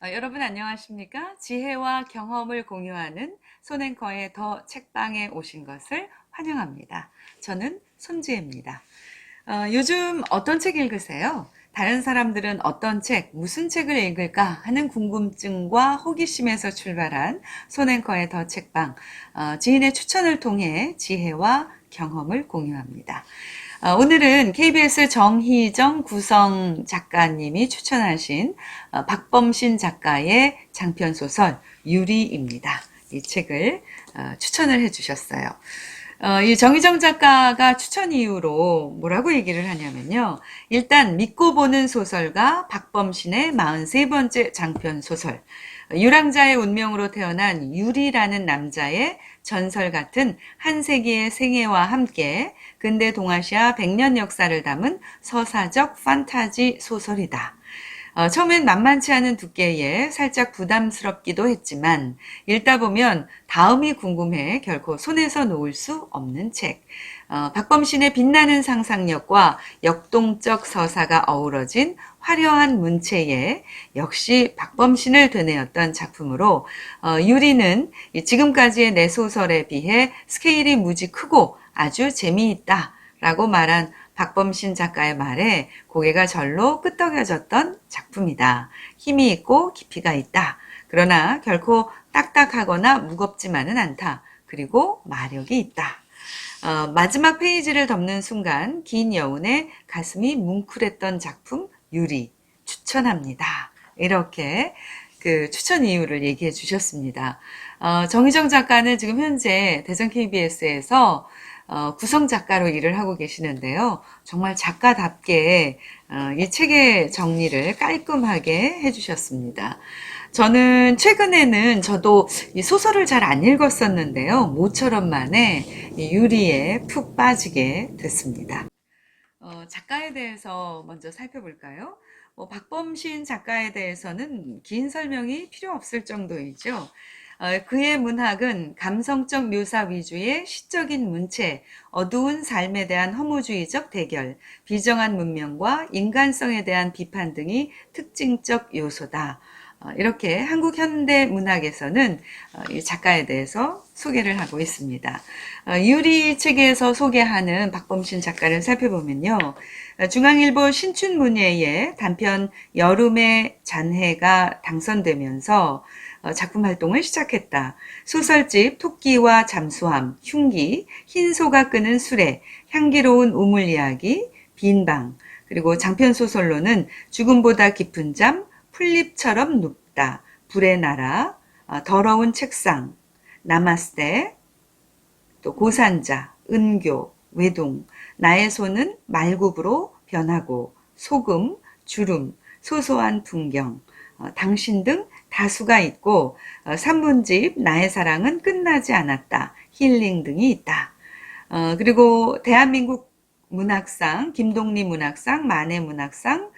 어, 여러분 안녕하십니까? 지혜와 경험을 공유하는 손앵커의 더 책방에 오신 것을 환영합니다. 저는 손지혜입니다. 어, 요즘 어떤 책 읽으세요? 다른 사람들은 어떤 책, 무슨 책을 읽을까 하는 궁금증과 호기심에서 출발한 손앵커의 더 책방, 어, 지인의 추천을 통해 지혜와 경험을 공유합니다. 어, 오늘은 KBS 정희정 구성 작가님이 추천하신 어, 박범신 작가의 장편 소설 유리입니다. 이 책을 어, 추천을 해주셨어요. 어, 이 정희정 작가가 추천 이유로 뭐라고 얘기를 하냐면요. 일단 믿고 보는 소설가 박범신의 43번째 장편 소설. 유랑자의 운명으로 태어난 유리라는 남자의 전설 같은 한 세기의 생애와 함께 근대 동아시아 100년 역사를 담은 서사적 판타지 소설이다. 어, 처음엔 만만치 않은 두께에 살짝 부담스럽기도 했지만 읽다 보면 다음이 궁금해 결코 손에서 놓을 수 없는 책. 어, 박범신의 빛나는 상상력과 역동적 서사가 어우러진 화려한 문체에 역시 박범신을 되뇌었던 작품으로 어, 유리는 지금까지의 내 소설에 비해 스케일이 무지 크고 아주 재미있다 라고 말한 박범신 작가의 말에 고개가 절로 끄덕여졌던 작품이다. 힘이 있고 깊이가 있다. 그러나 결코 딱딱하거나 무겁지만은 않다. 그리고 마력이 있다. 어, 마지막 페이지를 덮는 순간 긴 여운에 가슴이 뭉클했던 작품 유리 추천합니다. 이렇게 그 추천 이유를 얘기해 주셨습니다. 어, 정희정 작가는 지금 현재 대전 KBS에서 어, 구성 작가로 일을 하고 계시는데요. 정말 작가답게 어, 이 책의 정리를 깔끔하게 해주셨습니다. 저는 최근에는 저도 이 소설을 잘 안 읽었었는데요. 모처럼 만에 이 유리에 푹 빠지게 됐습니다. 어, 작가에 대해서 먼저 살펴볼까요? 뭐 박범신 작가에 대해서는 긴 설명이 필요 없을 정도이죠. 어, 그의 문학은 감성적 묘사 위주의 시적인 문체, 어두운 삶에 대한 허무주의적 대결, 비정한 문명과 인간성에 대한 비판 등이 특징적 요소다. 어, 이렇게 한국 현대 문학에서는 어, 이 작가에 대해서 소개를 하고 있습니다. 유리 책에서 소개하는 박범신 작가를 살펴보면요. 중앙일보 신춘문예의 단편 여름의 잔해가 당선되면서 어, 작품 활동을 시작했다. 소설집 토끼와 잠수함, 흉기, 흰소가 끄는 수레, 향기로운 우물 이야기, 빈방, 그리고 장편 소설로는 죽음보다 깊은 잠, 풀잎처럼 눕다, 불의 나라, 어, 더러운 책상, 나마스테, 또 고산자, 은교, 외동, 나의 손은 말굽으로 변하고, 소금, 주름, 소소한 풍경, 어, 당신 등 다수가 있고 어, 산문집 나의 사랑은 끝나지 않았다. 힐링 등이 있다. 어, 그리고 대한민국 문학상, 김동리 문학상, 만해 문학상, 어,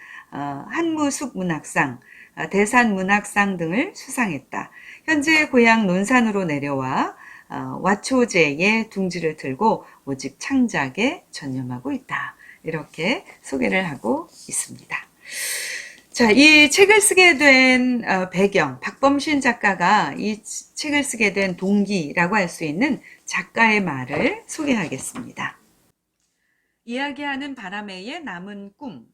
한무숙 문학상, 어, 대산 문학상 등을 수상했다. 현재 고향 논산으로 내려와 어, 와초제의 둥지를 들고 오직 창작에 전념하고 있다. 이렇게 소개를 하고 있습니다. 자, 이 책을 쓰게 된 어, 배경, 박범신 작가가 이 책을 쓰게 된 동기라고 할 수 있는 작가의 말을 소개하겠습니다. 이야기하는 바람에의 남은 꿈.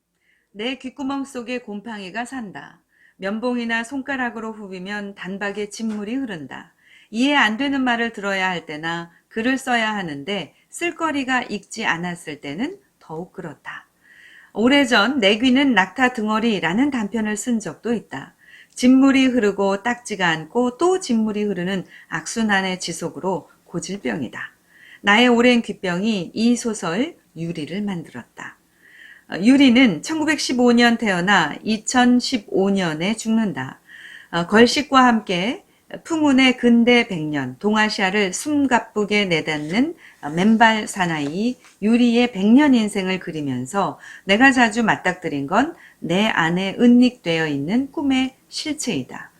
내 귓구멍 속에 곰팡이가 산다. 면봉이나 손가락으로 후비면 단박에 진물이 흐른다. 이해 안 되는 말을 들어야 할 때나 글을 써야 하는데 쓸거리가 익지 않았을 때는 더욱 그렇다. 오래전 내 귀는 낙타 등어리라는 단편을 쓴 적도 있다. 진물이 흐르고 딱지가 않고 또 진물이 흐르는 악순환의 지속으로 고질병이다. 나의 오랜 귀병이 이 소설 유리를 만들었다. 어, 유리는 1915년 태어나 2015년에 죽는다. 어, 걸식과 함께 풍운의 근대 백년 동아시아를 숨가쁘게 내닫는 맨발 사나이 유리의 백년 인생을 그리면서 내가 자주 맞닥뜨린 건 내 안에 은닉되어 있는 꿈의 실체이다.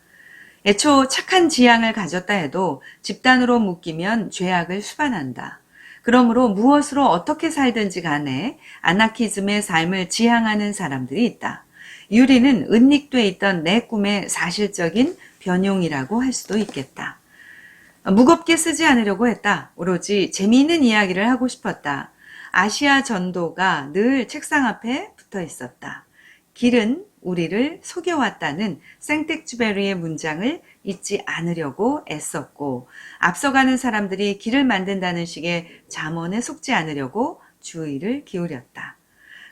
애초 착한 지향을 가졌다 해도 집단으로 묶이면 죄악을 수반한다. 그러므로 무엇으로 어떻게 살든지 간에 아나키즘의 삶을 지향하는 사람들이 있다. 유리는 은닉돼 있던 내 꿈의 사실적인 변용이라고 할 수도 있겠다. 무겁게 쓰지 않으려고 했다. 오로지 재미있는 이야기를 하고 싶었다. 아시아 전도가 늘 책상 앞에 붙어 있었다. 길은 우리를 속여왔다는 생텍쥐베리의 문장을 잊지 않으려고 애썼고 앞서가는 사람들이 길을 만든다는 식의 잠언에 속지 않으려고 주의를 기울였다.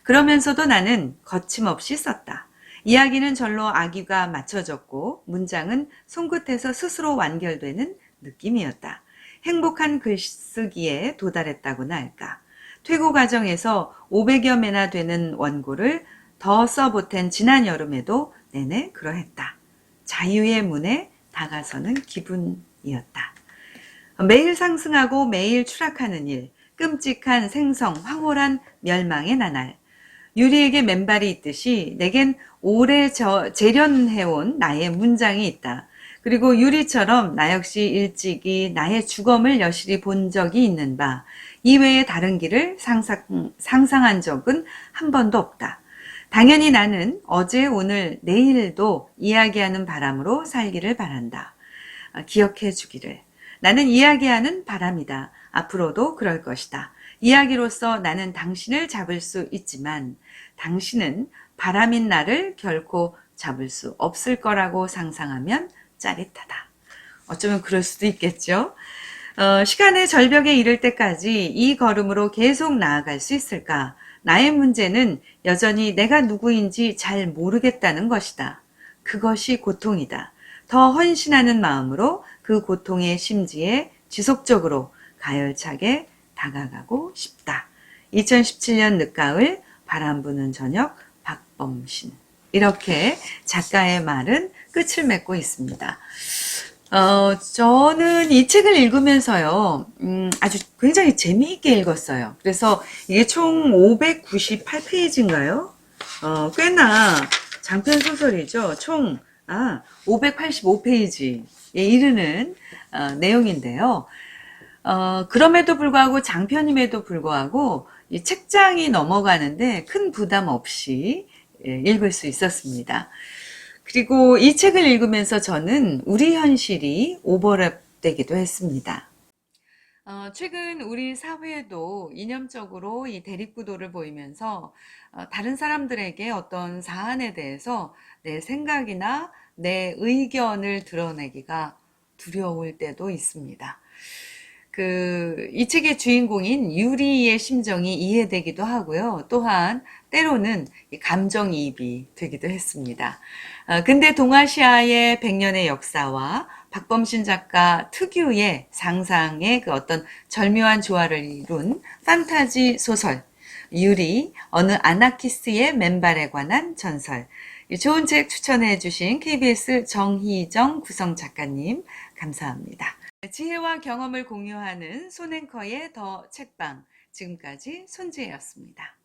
그러면서도 나는 거침없이 썼다. 이야기는 절로 아기가 맞춰졌고 문장은 손끝에서 스스로 완결되는 느낌이었다. 행복한 글쓰기에 도달했다고나 할까. 퇴고 과정에서 500여 매나 되는 원고를 더 써보탠 지난 여름에도 내내 그러했다. 자유의 문에 다가서는 기분이었다. 매일 상승하고 매일 추락하는 일, 끔찍한 생성, 황홀한 멸망의 나날. 유리에게 맨발이 있듯이 내겐 오래 저, 재련해온 나의 문장이 있다. 그리고 유리처럼 나 역시 일찍이 나의 주검을 여실히 본 적이 있는 바 이외의 다른 길을 상상, 상상한 적은 한 번도 없다. 당연히 나는 어제, 오늘, 내일도 이야기하는 바람으로 살기를 바란다. 아, 기억해 주기를. 나는 이야기하는 바람이다. 앞으로도 그럴 것이다. 이야기로서 나는 당신을 잡을 수 있지만 당신은 바람인 나를 결코 잡을 수 없을 거라고 상상하면 짜릿하다. 어쩌면 그럴 수도 있겠죠. 어, 시간의 절벽에 이를 때까지 이 걸음으로 계속 나아갈 수 있을까? 나의 문제는 여전히 내가 누구인지 잘 모르겠다는 것이다. 그것이 고통이다. 더 헌신하는 마음으로 그 고통의 심지에 지속적으로 가열차게 다가가고 싶다. 2017년 늦가을 바람 부는 저녁 박범신. 이렇게 작가의 말은 끝을 맺고 있습니다. 어, 저는 이 책을 읽으면서요, 음, 아주 굉장히 재미있게 읽었어요. 그래서 이게 총 598페이지인가요? 어, 꽤나 장편 소설이죠. 총, 아, 585페이지에 이르는 어, 내용인데요. 어, 그럼에도 불구하고 장편임에도 불구하고 이 책장이 넘어가는데 큰 부담 없이 예, 읽을 수 있었습니다. 그리고 이 책을 읽으면서 저는 우리 현실이 오버랩되기도 했습니다. 어, 최근 우리 사회도 이념적으로 이 대립구도를 보이면서 어, 다른 사람들에게 어떤 사안에 대해서 내 생각이나 내 의견을 드러내기가 두려울 때도 있습니다. 그, 이 책의 주인공인 유리의 심정이 이해되기도 하고요. 또한 때로는 이 감정이입이 되기도 했습니다. 어, 근데 동아시아의 100년의 역사와 박범신 작가 특유의 상상의 그 어떤 절묘한 조화를 이룬 판타지 소설, 유리, 어느 아나키스트의 맨발에 관한 전설. 이 좋은 책 추천해 주신 KBS 정희정 구성 작가님, 감사합니다. 지혜와 경험을 공유하는 손앵커의 더 책방. 지금까지 손지혜였습니다.